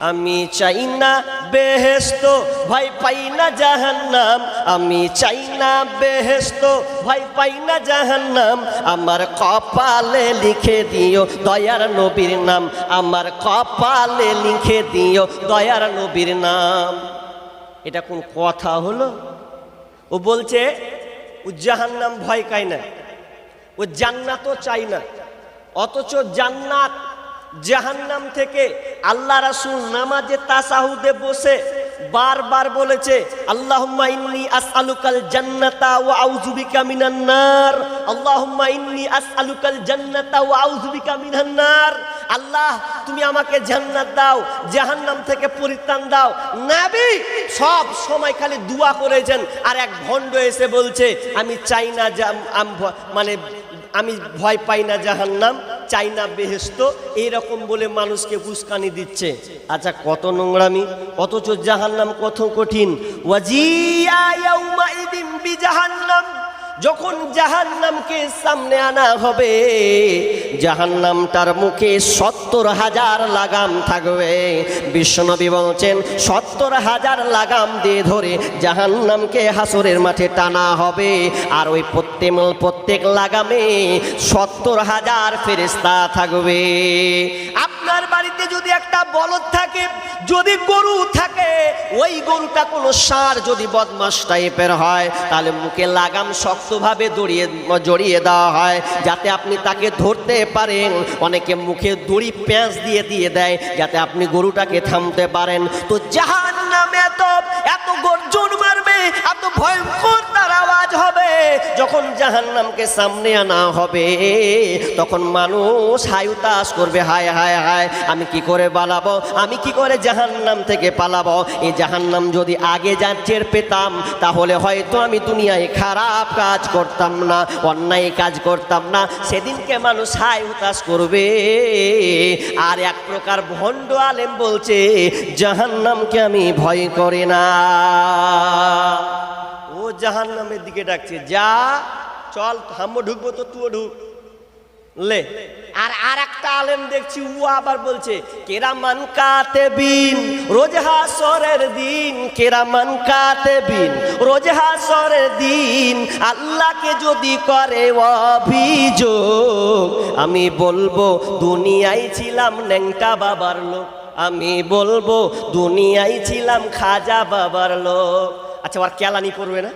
আমি চাই না বেহেস্ত ভাই পাই না জাহান্নাম। আমি চাই না বেহেস্ত ভাই পাই না জাহান্নাম। আমার কপালে লিখে দিও দয়ার নবীর নাম। আমার কপালে লিখে দিও দয়ার নবীর নাম। এটা কোন কথা হলো? ও বলছে, ও জাহান্নাম ভয় পায় না। ও জান্নাতও চাই না। অথচ জান্নাত জাহান্নাম থেকে আল্লাহ রাসূল নামাজে তাসাহুদে বসে বারবার বলেছে, আল্লাহুম্মা ইন্নী আসআলুকাল জান্নাতা ওয়া আউযু বিকা মিনান নার। আল্লাহুম্মা ইন্নী আসআলুকাল জান্নাতা ওয়া আউযু বিকা মিনান নার। আল্লাহ, তুমি আমাকে জান্নাত দাও, জাহান্নাম থেকে পরিত্রাণ দাও। নবী, সব সময় খালি দোয়া করেছেন। আর এক ভণ্ড এসে বলছে, আমি চাই না যা- মানে আমি ভয় পাই না জাহান্নাম, চাই না বেহেস্ত এইরকম বলে মানুষকে উস্কানি দিচ্ছে। আচ্ছা কত নোংরামি, অথচ জাহান্নাম কত কঠিন। ওয়াজিয়া ইয়াউমাইদিন বিজাহান্নাম। যখন জাহান্নামকে সামনে আনা হবে, জাহান্নামটার মুখে সত্তর হাজার লাগাম থাকবে। বিশ্বনবী বলছেন, সত্তর হাজার লাগাম দিয়ে ধরে জাহান্নামকে হাসরের মাঠে টানা হবে। আর ওই প্রত্যেক প্রত্যেক লাগামে সত্তর হাজার ফেরেস্তা থাকবে। আপনার বাড়িতে যদি একটা বলদ থাকে, যদি গরু থাকে, ওই গরুটা কোনো সার যদি বদমাস টাইপের হয়, তাহলে মুখে লাগাম শক্তভাবে জড়িয়ে জড়িয়ে দেওয়া হয়, যাতে আপনি তাকে ধরতে পারেন। অনেকে মুখে দড়ি পেঁচ দিয়ে দিয়ে দেয়, যাতে আপনি গরুটাকে থামতে পারেন। তো জাহান নামে এত এত গর্জন মারবে, এত ভয়ঙ্কর তার আওয়াজ হবে, যখন জাহান্নামকে সামনে আনা হবে, তখন মানুষ হায়ুতাস করবে, হায় হায় হায়। আমি কি করে পালাবো? আমি কি করে জাহান্নাম থেকে পালাবো? এই জাহান্নাম যদি আগে যা টের পেতাম, তাহলে হয়তো আমি দুনিয়ায় খারাপ কাজ করতাম না, অন্যায় কাজ করতাম না। সেদিনকে মানুষ হায় উতাস করবে। আর এক প্রকার ভণ্ড আলেম বলছে, জাহান্নামকে আমি ভয় করি না। ও জাহান্নামের দিকে ডাকছে, যা, চল হাম্মো ঢুকবো তো, তুও ঢুক। লে। আর আর একটা আলেম দেখছি ও আবার বলছে, কেরামান কাতে বিন রোজ হাসরের দিন, কেরামান কাতে বিন রোজ হাসরের দিন, আল্লাহকে যদি করে অভিযোগ, আমি বলব, দুনিয়ায় ছিলাম ন্যাংটা বাবার লোক, আমি বলব, দুনিয়ায় ছিলাম খাজা বাবার লোক। আচ্ছা আর কেলানি করবে না?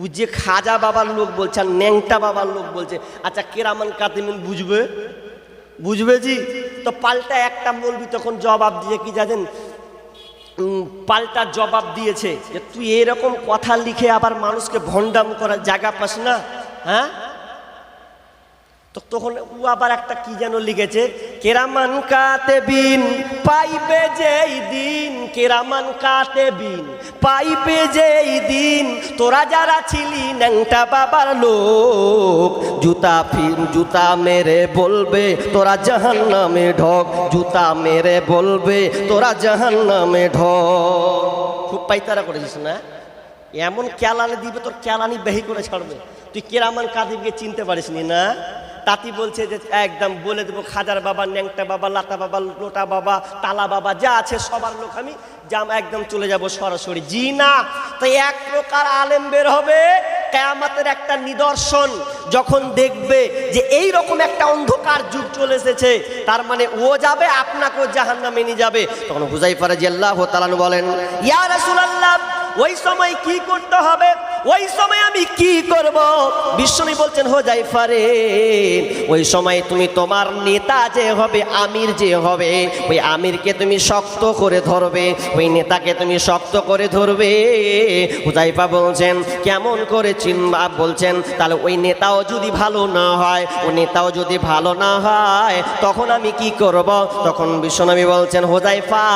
ও যে খাজা বাবার লোক বলছে আর ন্যাংটা বাবার লোক বলছে। আচ্ছা কেরামান কাতিমিন বুঝবে? বুঝবে জি? তো পাল্টা একটা বলবি তখন জবাব দিয়ে কি জানেন? পাল্টা জবাব দিয়েছে যে, তুই এরকম কথা লিখে আবার মানুষকে ভণ্ডাম করার জায়গা পাস না? হ্যাঁ? তো তখন ও আবার একটা কি যেন লিখেছে, কেরামান কাতে বিন, পাইবে যেই দিন, কেরামান কাতে বিন, পাইবে যেই দিন, তোরা যারা ছিলি ন্যাংটা বাবার লোক, জুতা ফির জুতা মেরে বলবে, তোরা জাহান নামে ঢক, জুতা মেরে বলবে, তোরা জাহান নামে ঢক। খুব পাইতারা করেছিস না? এমন ক্যালানি দিবে, তোর ক্যালানি বেহি করে ছাড়বে। তুই কেরামান কাদিবকে চিনতে পারিস নি না? তাতি বলছে যে, একদম বলে দেবো, খাজার বাবা, ন্যাংটা বাবা, লাতা বাবা, লোটা বাবা, তালা বাবা, যা আছে সবার লোক আমি জাম একদম চলে যাব সরাসরি। জি না। তাই এক প্রকার আলেম বের হবে কেয়ামাতের একটা নিদর্শন, যখন দেখবে যে এই রকম একটা অন্ধকার যুগ চলে এসেছে। তার মানে ও যাবে, আপনাকেও জাহান্নামে নিয়ে যাবে। তখন হুজাই পারে জেল্লাহ তালান বলেন, ইয়া রাসূলুল্লাহ, ওই সময় কি করতে হবে? ওই সময় আমি কি করব? বিশ্বনী বলছেন হো যাই ফারে ওই সময় তুমি তোমার নেতা যে হবে, আমির যে হবে, ওই আমিরকে তুমি শক্ত করে ধরবে, ওই নেতাকে তুমি শক্ত করে ধরবে। হুজাইফা বলছেন, কেমন করে চিনবা? বলছেন, তাহলে ওই নেতাও যদি ভালো না হয়, ও নেতাও যদি ভালো না হয়, তখন আমি কি করব? তখন বিশ্বনবী বলছেন হোজাইফা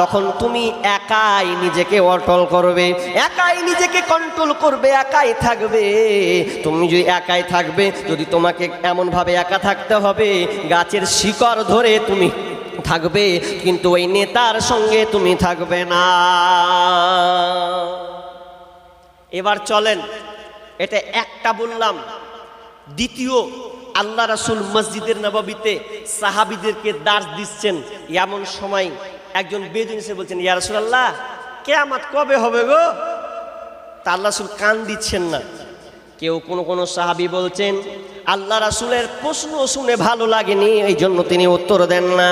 তখন তুমি একাই নিজেকে অটল করবে, একাই নিজেকে কন্ট্রোল করবে, একাই থাকবে। তুমি যদি একাই থাকবে, যদি তোমাকে এমনভাবে একা থাকতে হবে, গাছের শিকড় ধরে তুমি থাকবে, কিন্তু ওই নেতার সঙ্গে তুমি থাকবে না। এবার চলেন, এটা একটা বললাম। দ্বিতীয়, আল্লাহ রাসুল মসজিদের নবাবিতে সাহাবিদেরকে দাস দিচ্ছেন। এমন সময় একজন বেদিন এসে বলছেন, ইয়া রাসূলুল্লাহ, কেয়ামত কবে হবে গো? তা আল্লাহ রাসুল কান দিচ্ছেন না। কেউ কোনো কোনো সাহাবি বলছেন, আল্লাহ রাসুলের প্রশ্ন শুনে ভালো লাগেনি এই জন্য তিনি উত্তর দেন না।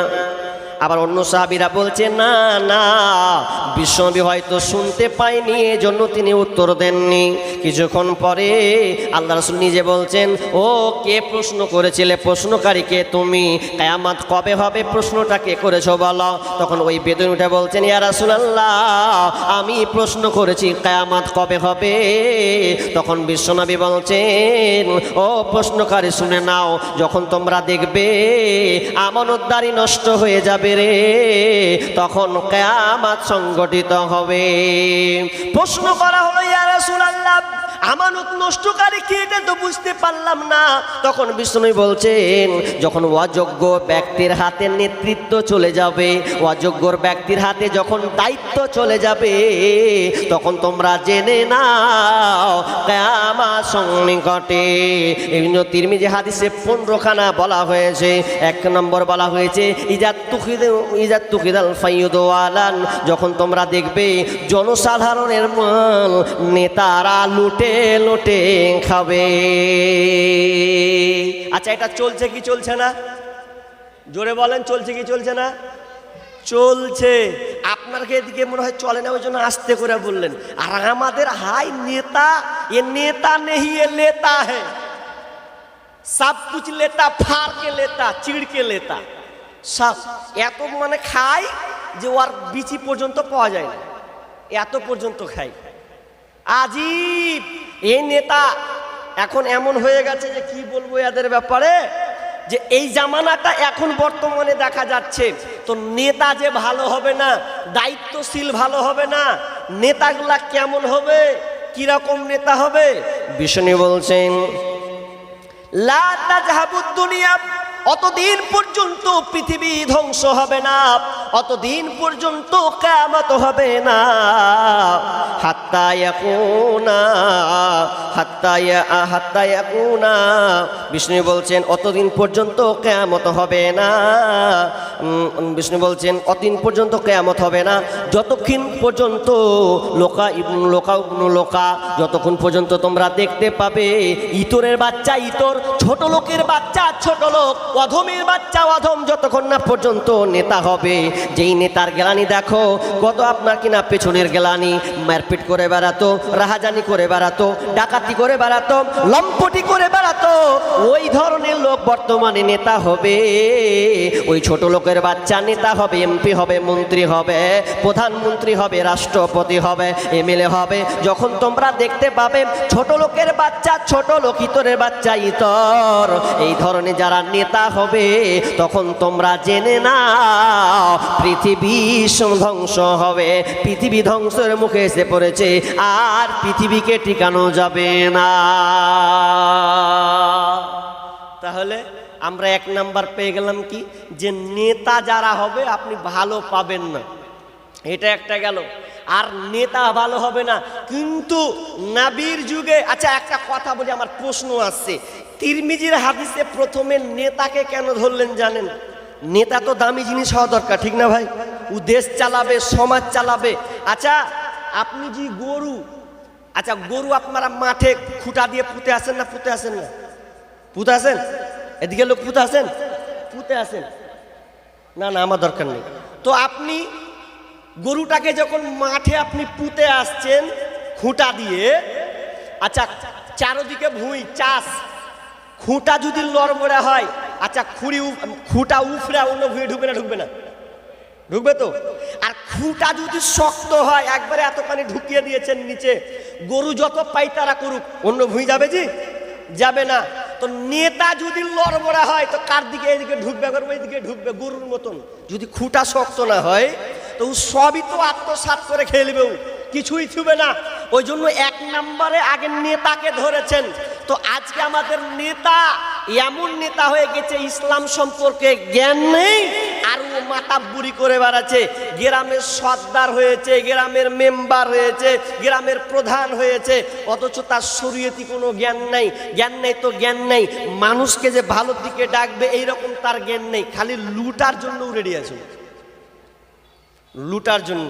আবার অন্য সাহাবিরা বলছে, না না, বিশ্বনবী হয়তো শুনতে পায়নি, এজন্য তিনি উত্তর দেননি। কিছুক্ষণ পরে আল্লাহ রাসূল নিজে বলছেন, ও, কে প্রশ্ন করেছিলে? প্রশ্নকারীকে তুমি? কায়ামাত কবে হবে? প্রশ্নটা কে করেছ বলো। তখন ওই বেদন উঠে বলছেন, ইয়া রাসূলুল্লাহ, আমি প্রশ্ন করেছি, কায়ামাত কবে হবে? তখন বিশ্বনবী বলছেন, ও প্রশ্নকারী, শুনে নাও, যখন তোমরা দেখবে, আমানতদারি নষ্ট হয়ে যাবে। রে। তখন কেয়ামাত সংগঠিত হবে। প্রশ্ন করা হলো, ইয়া রাসূলুল্লাহ, আমানত নষ্টকারী কি এটা তো বুঝতে পারলাম না। তখন বিষ্ণু বলছেন, যখন অযোগ্য ব্যক্তির হাতে নেতৃত্ব চলে যাবে অযোগ্যর ব্যক্তির হাতে যখন দায়িত্ব চলে যাবে, তখন তোমরা জেনে নাও কেয়ামা সন্নিকটে এই জন্য তিরমিজি হাদিসে পনেরোখানা বলা হয়েছে। এক নম্বর বলা হয়েছে ইজাত ফাইয়ুদওয়ালান যখন তোমরা দেখবে জনসাধারণের মাল নেতারা লুটে লুটে খাবে। আচ্ছা এটা চলছে কি চলছে না? জোরে বলেন, চলছে কি চলছে না? চলছে। আপনাকে এদিকে মনে হয় চলে না, ওই জন্য আস্তে করে বললেন। আর আমাদের হাই নেতা, এ নেতা নেহি এ লেতা है সব কুছ লেতা ফার কে লেতা চিড় কে লেতা। সব এত মানে খায় যে ওর বিচি পর্যন্ত পাওয়া যায় না। এত পর্যন্ত খায় আজীব এই নেতা এখন এমন হয়ে গেছে যে কি বলব এদের ব্যাপারে? যে এই জামানাটা এখন বর্তমানে দেখা যাচ্ছে, তো নেতা যে ভালো হবে না, দায়িত্বশীল ভালো হবে না, নেতাগুলা কেমন হবে, কীরকম নেতা হবে? বিষ্ণু বলছেন, লা তাজহাবুদ দুনিয়া অতদিন পর্যন্ত পৃথিবী ধ্বংস হবে না। অতদিন পর্যন্ত কেমত হবে না। বিষ্ণু বলছেন, অতদিন পর্যন্ত কেয়ামত হবে না। বিষ্ণু বলছেন, অতদিন পর্যন্ত কেয়ামত হবে না। যতক্ষণ পর্যন্ত লোকা ইবনু লোকা লোকা, যতক্ষণ পর্যন্ত তোমরা দেখতে পাবে, ইতরের বাচ্চা ইতর, ছোট লোকের বাচ্চা ছোট লোক অধমের বাচ্চা অধম যতক্ষণ না পর্যন্ত নেতা হবে। যেই নেতার গেলানি দেখো, কত আপনার কিনা পেছনের গেলানি। মারপিট করে বেড়াতো, রাহাজানি করে বেড়াতো, ডাকাতি করে বেড়াতো, লম্পটি করে বেড়াতো। ওই ধরনের লোক বর্তমানে নেতা হবে। ওই ছোট লোকের বাচ্চা নেতা হবে, এমপি হবে, মন্ত্রী হবে, প্রধানমন্ত্রী হবে, রাষ্ট্রপতি হবে, এমএলএ হবে। যখন তোমরা দেখতে পাবে, ছোট লোকের বাচ্চা, ছোট লোক ইতরের বাচ্চা, ইতর। এই ধরনের যারা নেতা হবে, তখন তোমরা জেনে না পৃথিবী ধ্বংস হবে। পৃথিবী ধ্বংসের মুখে এসে পড়েছে, আর পৃথিবীকে টিকানো যাবে না। তাহলে আমরা এক নাম্বার পেয়ে গেলাম কি? যে নেতা যারা হবে, আপনি ভালো পাবেন না। এটা একটা গেল। আর নেতা ভালো হবে না। কিন্তু নাবির যুগে আচ্ছা একটা কথা বলি, আমার প্রশ্ন আসছে। তিরমিজির হাদিসে প্রথমে নেতাকে কেন ধরলেন জানেন? নেতা তো দামি জিনিস হওয়া দরকার, ঠিক না ভাই? ও দেশ চালাবে, সমাজ চালাবে। আচ্ছা আপনি যে গরু আচ্ছা গরু আপনারা মাঠে খুঁটা দিয়ে পুঁতে আসেন না পুঁতে আসেন না? পুঁতে আসেন? এদিকে লোক পুঁতে আসেন? পুঁতে আসেন। না না, আমার দরকার নেই। তো আপনি গরুটাকে যখন মাঠে আপনি পুঁতে আসছেন, খুঁটা দিয়ে আচ্ছা চারোদিকে ভুঁই, চাষ খুঁটা যদি লড়বড়ে হয় আচ্ছা খুঁড়ি খুঁটা উফরে, অন্য ভুঁয়ে ঢুকবে না ঢুকবে না? ঢুকবে তো? আর খুঁটা যদি শক্ত হয়, একবারে এতখানি ঢুকিয়ে দিয়েছেন নিচে, গরু যত পাইতারা করুক, অন্য ভুঁই যাবে জি? যাবে না। তো নেতা যদি লড়বড়া হয়, তো কার দিকে এদিকে ঢুকবে? একবার ওইদিকে ঢুকবে, গরুর মতন। যদি খুঁটা শক্ত না হয়, তো সবই তো আত্মসাৎ করে খেলবে ও। কিছুই থুবে না। ওই জন্য এক নম্বরে আগে নেতাকে ধরেছেন। তো আজকে আমাদের নেতা এমন নেতা হয়ে গেছে, ইসলাম সম্পর্কে জ্ঞান নেই, আর ও মাথা বুড়ি করে বেড়াচ্ছে। গ্রামের সর্দার হয়েছে, গ্রামের মেম্বার হয়েছে, গ্রামের প্রধান হয়েছে, অথচ তার শরীয়তি কোনো জ্ঞান নাই। জ্ঞান নেই তো জ্ঞান নেই। মানুষকে যে ভালোর দিকে ডাকবে, এইরকম তার জ্ঞান নেই। খালি লুটার জন্য রেডি আছে। লুটার জন্য।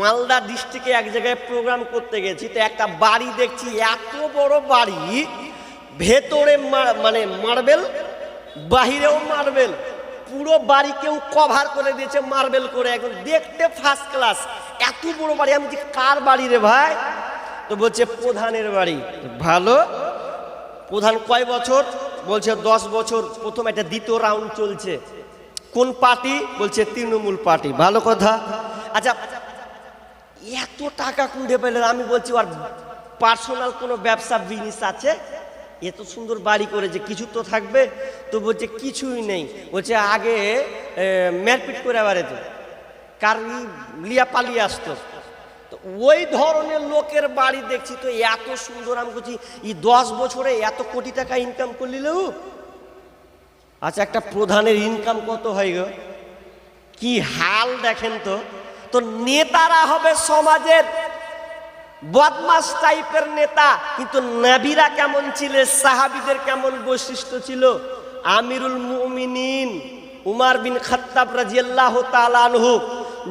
মালদা ডিস্ট্রিক্টে এক জায়গায় প্রোগ্রাম করতে গেছি, তো একটা বাড়ি দেখছি, এত বড় বাড়ি, ভেতরে মানে মার্বেল বাহিরেও মার্বেল পুরো বাড়ি কেউ কভার করে দিয়েছে মার্বেল করে, একদম দেখতে ফার্স্ট ক্লাস এত বড় বাড়ি, আমি কার বাড়ি রে ভাই? তো বলছে, প্রধানের বাড়ি। ভালো, প্রধান কয় বছর? বলছে, দশ বছর, প্রথম একটা দ্বিতীয় রাউন্ড চলছে। কোন পার্টি? বলছে, তৃণমূল পার্টি। ভালো কথা। আচ্ছা এত টাকা কুঁড়ে পেলেন, আমি বলছি ওর পার্সোনাল কোনো ব্যবসা বিজনেস আছে? এত সুন্দর বাড়ি করেছে কিছু তো থাকবে, তো বলছে, কিছুই নেই। বলছে, আগে মারপিট করে বেড়াতো কার ই লিয়া পালিয়ে আসতো। তো ওই ধরনের লোকের বাড়ি দেখছি, তো এত সুন্দর, আমি বলছি, এই দশ বছরে এত কোটি টাকা ইনকাম করলিলেও আচ্ছা একটা প্রধানের ইনকাম কত হয় গো? কি হাল দেখেন তো। তো নেতারা হবে সমাজের বদমাস টাইপের নেতা, কিন্তু নাবিরা কেমন ছিল, সাহাবিদের কেমন বৈশিষ্ট্য ছিল? আমিরুল মুমিনিন, উমার বিন খাত্তাব রাজিয়াল্লাহ তালানহু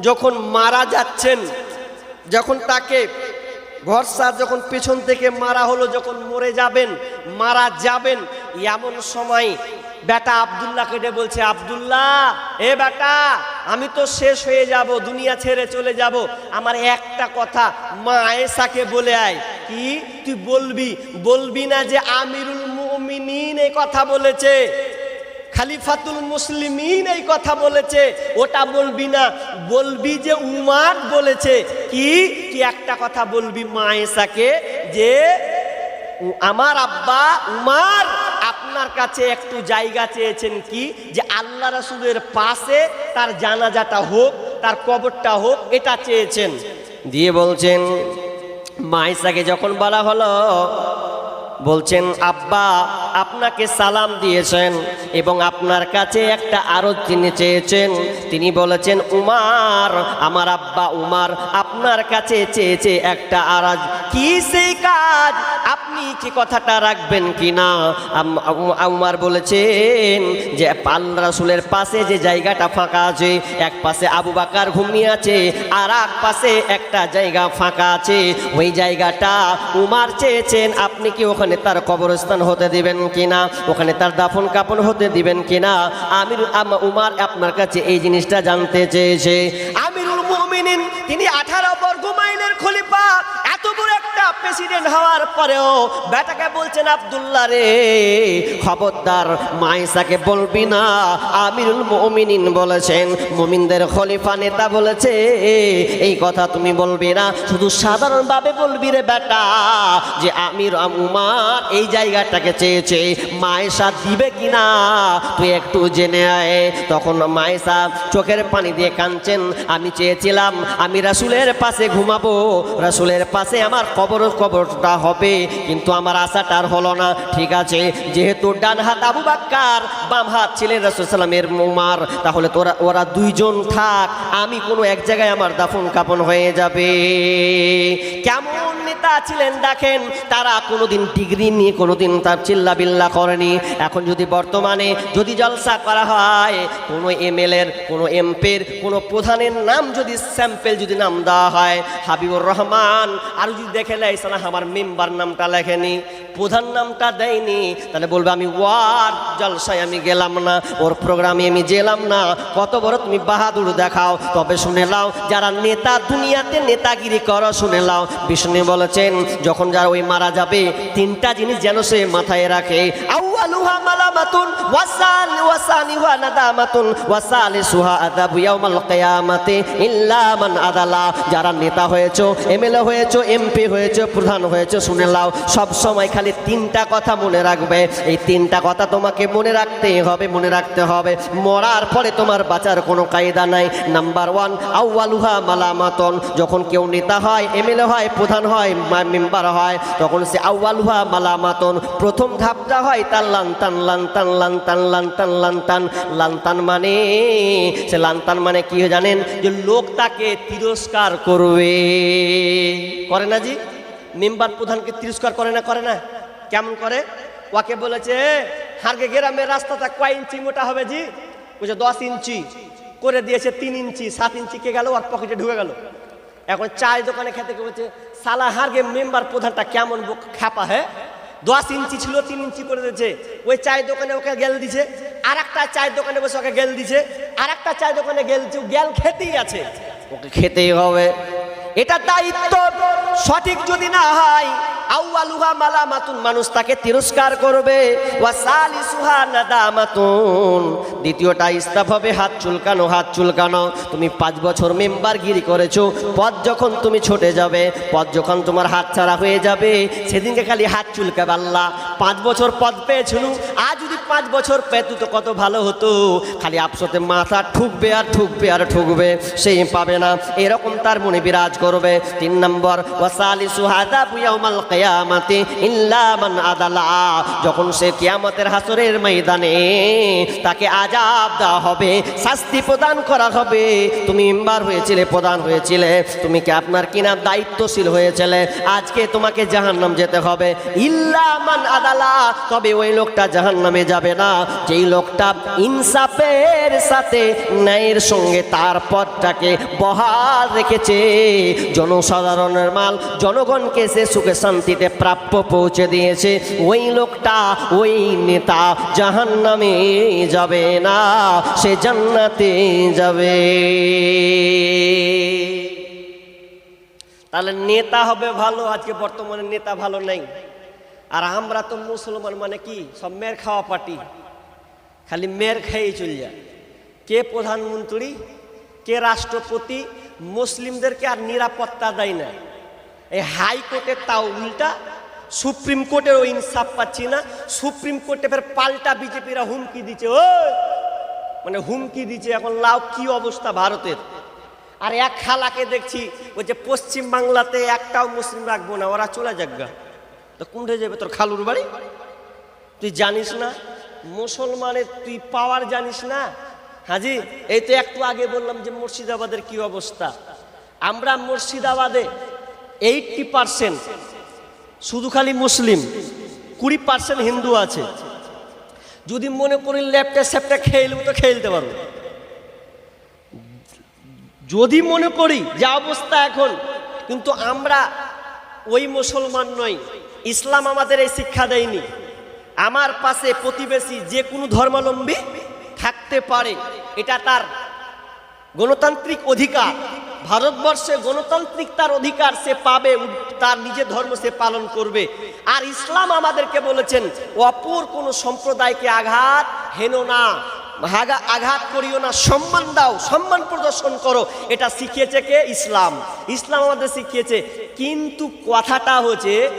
যখন মারা যাচ্ছেন, যখন তাকে ভরসা যখন পেছন থেকে মারা হলো, যখন মরে যাবেন, মারা যাবেন, এমন সময় বেটা আবদুল্লাহ কেটে বলছে, আবদুল্লাহ, এ বেটা, আমি তো শেষ হয়ে যাব, দুনিয়া ছেড়ে চলে যাব। আমার একটা কথা, মা আয়েশাকে বলে আয়। কি? তুই বলবি বলবি না যে আমিরুল মুমিনিন এই কথা বলেছে, খালিফাতুল মুসলিমিন এই কথা বলেছে, ওটা বলবি না। বলবি যে উমার বলেছে। কি? কি একটা কথা বলবি মায়েসাকে যে, আমার আব্বা উমার আপনার কাছে একটু জায়গা চেয়েছেন কি? যে আল্লাহ রাসুলের পাশে তার জানাজাটা হোক, তার কবরটা হোক, এটা চেয়েছেন। দিয়ে বলছেন, মাইসাকে যখন বলা হলো, বলছেন, আব্বা, আপনাকে সালাম দিয়েছেন এবং আপনার কাছে একটা আরও তিনি চেয়েছেন। তিনি বলেছেন, উমার, আমার আব্বা উমার আপনার কাছে চেয়েছে একটা আরাজ। কি সেই কাজ? আপনি কি কথাটা রাখবেন কি না আম- আম- উমার বলেছেন যে পাল রাসুলের পাশে যে জায়গাটা ফাঁকা আছে, এক পাশে আবু বাকার ঘুমিয়ে আছে, আর এক পাশে একটা জায়গা ফাঁকা আছে। ওই জায়গাটা উমার চেয়েছেন, আপনি কি ওখানে তার কবরস্থান হতে দিবেন কিনা? ওখানে তার দাফন কাপন হতে দিবেন কিনা? আমির আম- উমার আপনার কাছে এই জিনিসটা জানতে চেয়েছে। মুমিনিন তিনি আঠারো বর্গ মাইলের খলিফা। এত বড় একটা প্রেসিডেন্ট হওয়ার পরেও বেটাকে বলছেন রে, খবরদার, মাইসাকে বলবি না। আমিরুল বলেছেন, মুমিনদের খলিফা নেতা বলেছে, এই কথা তুমি বলবি না। শুধু সাধারণভাবে বলবি রে বেটা যে আমির উমার এই জায়গাটাকে চেয়েছে মায়েশা দিবে কিনা? তুই একটু জেনে আয়। তখন মায়েশা চোখের পানি দিয়ে কাঁদছেন। আমি চেয়েছিলাম, আমি রাসুলের পাশে ঘুমাবো। রাসুলের পাশে আমার কবর, কবরটা হবে। কিন্তু আমার আশাটা আর হলো না। ঠিক আছে, যেহেতু ডান হাত আবু বাক্কার, বাম হাত ছিলেন রাসুল সাল্লামের উমার, তাহলে তোরা, ওরা দুইজন থাক। আমি কোনো এক জায়গায় আমার দাফন কাপন হয়ে যাবে। কেমন নেতা ছিলেন দেখেন, তারা কোনোদিন ডিগ্রি নিয়ে কোনোদিন তার চিল্লা বিল্লা করেনি। এখন যদি বর্তমানে যদি জলসা করা হয়, কোনো এমএলএর, কোনো এমপির, কোনো প্রধানের নাম যদি স্যাম্পেল যদি নাম দেওয়া হয়, হাবিবুর রহমান, আর যদি দেখে নেয়, সালা, আমার মেম্বার নামটা লেখেনি, প্রধান নামটা দেয়নি, তাহলে বলবে, আমি ওয়ার জলসায় আমি গেলাম না, ওর প্রোগ্রামে আমি গেলাম না, কত বড় তুমি বাহাদুর দেখাও, তবে শুনে লাও যারা নেতা দুনিয়াতে নেতাগিরি করো, শুনে লাও বিষ্ণু বলেছেন, যখন যারা ওই মারা যাবে, তিনটা জিনিস যেন সে মাথায় রাখে আউয়ালুহা মালামাতুন, ওয়াসাল ওয়াসানিহা নাদামাতুন ওয়াসালিসুহা আযাবু ইয়াউমাল কিয়ামাতি ইল্লা মান আদালা। যারা নেতা হয়েছো, এমএলএ হয়েছো, এমপি হয়েছো, প্রধান হয়েছো, শুনে লাও সব সময় খালি তিনটা কথা মনে রাখবে। এই তিনটা কথা তোমাকে মনে রাখতেই হবে, মনে রাখতে হবে। মরার পরে তোমার বাঁচার কোনো কায়দা নাই। নাম্বার ওয়ান, আউয়ালুহা মালামাতন, যখন কেউ নেতা হয়, এমএলএ হয়, প্রধান হয় মেম্বার হয়, তখন সে আউয়ালুহা মালামাতন। প্রথম ধাপটা হয় তার লান্তান লান্তান লান্তান লান্তান লান্তান লান্তান মানে সে লান্তান মানে কি জানেন? যে লোক তাকে তিরস্কার করবে। করে না জি? মেম্বার প্রধানকে তিরস্কার করে না করে না? কেমন করে? ওকে বলেছে হারকে গ্রামের রাস্তাটা কয় ইঞ্চি মোটা হবে জি? বলছে, দশ ইঞ্চি। করে দিয়েছে তিন ইঞ্চি, সাত ইঞ্চি কে গেল? আর পকেটে ঢুকে গেল। এখন চায়ের দোকানে খেতে বলছে সালাহারগে মেম্বার প্রধানটা কেমন খ্যাপা হ্যাঁ? দশ ইঞ্চি ছিল, তিন ইঞ্চি করে দিয়েছে। ওই চায়ের দোকানে ওকে গেল দিছে আর একটা চায়ের দোকানে বসে ওকে গেল দিছে আর একটা চায়ের দোকানে গেল ও গেল খেতেই আছে। ওকে খেতেই হবে। এটা দায়িত্ব সঠিক যদি না হয় আউয়ালুহা মালামাতুন, মানুষ তাকে তিরস্কার করবে। ওয়া সালিসুহা নাদামাতুন। দ্বিতীয়টা ইস্তাফ হবে, হাত চুলকানো হাত চুলকানো। তুমি পাঁচ বছর মেম্বার গিরি করেছ পদ যখন তুমি ছুটে যাবে পদ যখন তোমার হাত ছাড়া হয়ে যাবে, সেদিনকে খালি হাত চুলকাবে আল্লাহ। পাঁচ বছর পদ পেয়েছিল, আজ যদি পাঁচ বছর পেতু তো কত ভালো হতো। খালি আপসতে মাথা ঠুকবে আর ঠুকবে আর ঠুকবে, সেই পাবে না। এরকম তার মনে বিরাজ করবে। তিন নম্বর ওয়াসালি সুহাদা ইয়াউমাল কিয়ামাতি ইল্লা মান আদালা। যখন সে কেয়ামতের হাসরের ময়দানে তাকে আজাব দেওয়া হবে, শাস্তি প্রদান করা হবে, তুমি ইম্বার হয়েছিলে, প্রধান হয়েছিলে, তুমি কি আপনার কিনা দায়িত্বশীল হয়েছিলে, আজকে তোমাকে জাহান্নাম যেতে হবে। ইল্লামান আদালা, তবে ওই লোকটা জাহান্নামে যাবে না। যেই লোকটা ইনসাফের সাথে ন্যায়ের সঙ্গে তার পথটাকে বহাল রেখেছে, জনসাধারণের মাল, জনগণকে সে সুখে শান্তিতে প্রাপ্য পৌঁছে দিয়েছে। ওই লোকটা, ওই নেতা জাহান্নামে যাবে না, সে জান্নাতে যাবে। তাহলে নেতা হবে ভালো, আজকে বর্তমানে নেতা ভালো নেই। আর আমরা তো মুসলমান মানে কি? সব মেয়ের খাওয়া পার্টি। খালি মেয়ের খেয়েই চলে যায়। কে প্রধানমন্ত্রী? কে রাষ্ট্রপতি? মুসলিমদেরকে আর নিরাপত্তা দেয় না। এই হাইকোর্টের তাও উল্টা, সুপ্রিম কোর্টেরও ইনসাফ পাচ্ছি না, সুপ্রিম কোর্টে ফের পাল্টা বিজেপিরা হুমকি দিচ্ছে, ও! মানে হুমকি দিচ্ছে এখন, লাও কি অবস্থা ভারতের? আর এক খালাকে দেখছি, ওই যে পশ্চিম বাংলাতে একটাও মুসলিম রাখব না, ওরা চলে যাক গা। তো কোনটা যাবে তোর খালুর বাড়ি? তুই জানিস না, মুসলমানের তুই পাওয়ার জানিস না? হাজি, এই তো একটু আগে বললাম যে মুর্শিদাবাদের কি অবস্থা? আমরা মুর্শিদাবাদে এইটটি পার্সেন্ট শুধু খালি মুসলিম, কুড়ি পার্সেন্ট হিন্দু আছে। যদি মনে করি ল্যাপটা স্যাপটা খেলব তো খেলতে পারব। যদি মনে করি যে অবস্থা এখন, কিন্তু আমরা ওই মুসলমান নই, ইসলাম আমাদের এই শিক্ষা দেয়নি। আমার পাশে প্রতিবেশী যে কোনো ধর্মাবলম্বী থাকতে পারে, এটা তার গণতান্ত্রিক অধিকার। ভারতবর্ষে গণতান্ত্রিক তার অধিকার সে পাবে তার নিজের ধর্ম সে পালন করবে। আর ইসলাম আমাদেরকে বলেছেন, অপর কোনো সম্প্রদায়কে আঘাত হেন না আঘাত করিও না, সম্মান দাও, সম্মান প্রদর্শন করো। এটা শিখিয়েছে কে? ইসলাম। ইসলাম আমাদের শিখিয়েছে। কিন্তু কথাটা হচ্ছে,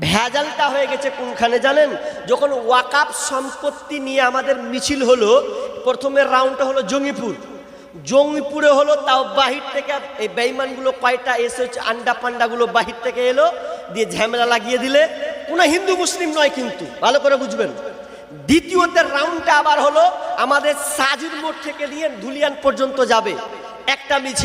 ভেজালটা হয়ে গেছে কোনখানে জানেন? যখন ওয়াকাপ সম্পত্তি নিয়ে আমাদের মিছিল হলো, প্রথমের রাউন্ডটা হলো জঙ্গিপুর। জঙ্গিপুরে হলো, তাও বাহির থেকে এই বেইমানগুলো কয়টা এসে হচ্ছে আন্ডা পান্ডাগুলো বাহির থেকে এলো, দিয়ে ঝামেলা লাগিয়ে দিলে। কোনো হিন্দু মুসলিম নয় কিন্তু, ভালো করে বুঝবেন। দ্বিতীয়তে রাউন্ডটা আবার হলো, আমাদের সাজির মোড় থেকে নিয়ে ধুলিয়ান পর্যন্ত যাবে, একটা মিছিল।